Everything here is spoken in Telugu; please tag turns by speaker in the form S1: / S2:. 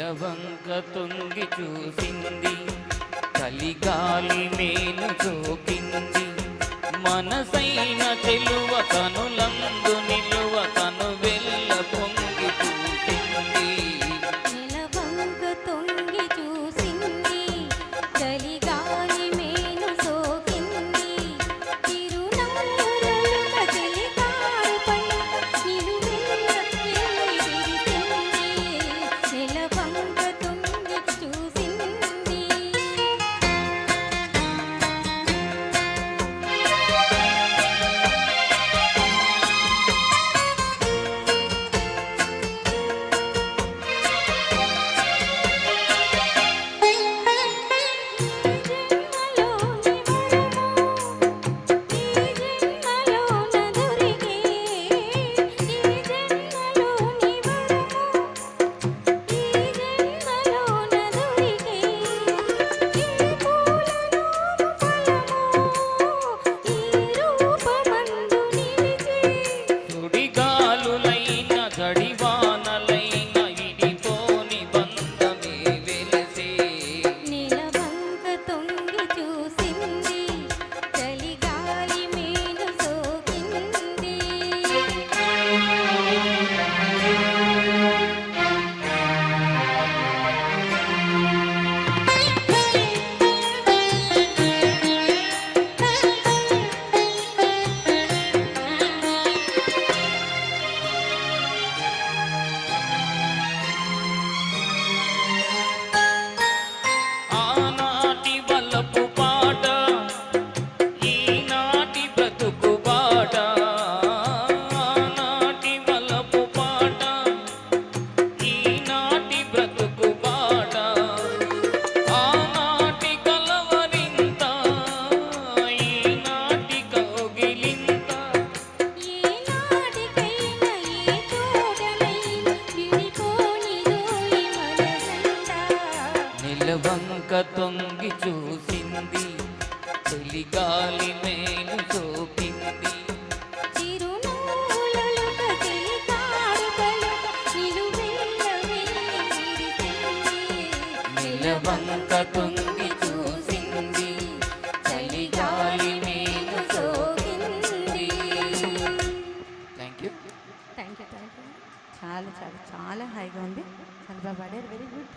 S1: నెలవంక తొంగి చూసింది. కలిగాలి మేలు చూపింది మనసైన తెలువ కనులందు want. నిలవంక తొంగి చూసింది. చలిగాలి మేలు వెల్లి
S2: నిలవంక తొంగి చూసింది. చలిగాలి మేలు సోకింది thank you.
S3: Thank you thank you. చాలా చాలా చాలా హాయిగా ఉంది. చాలా బాగా పాడారు వెరీ గుడ్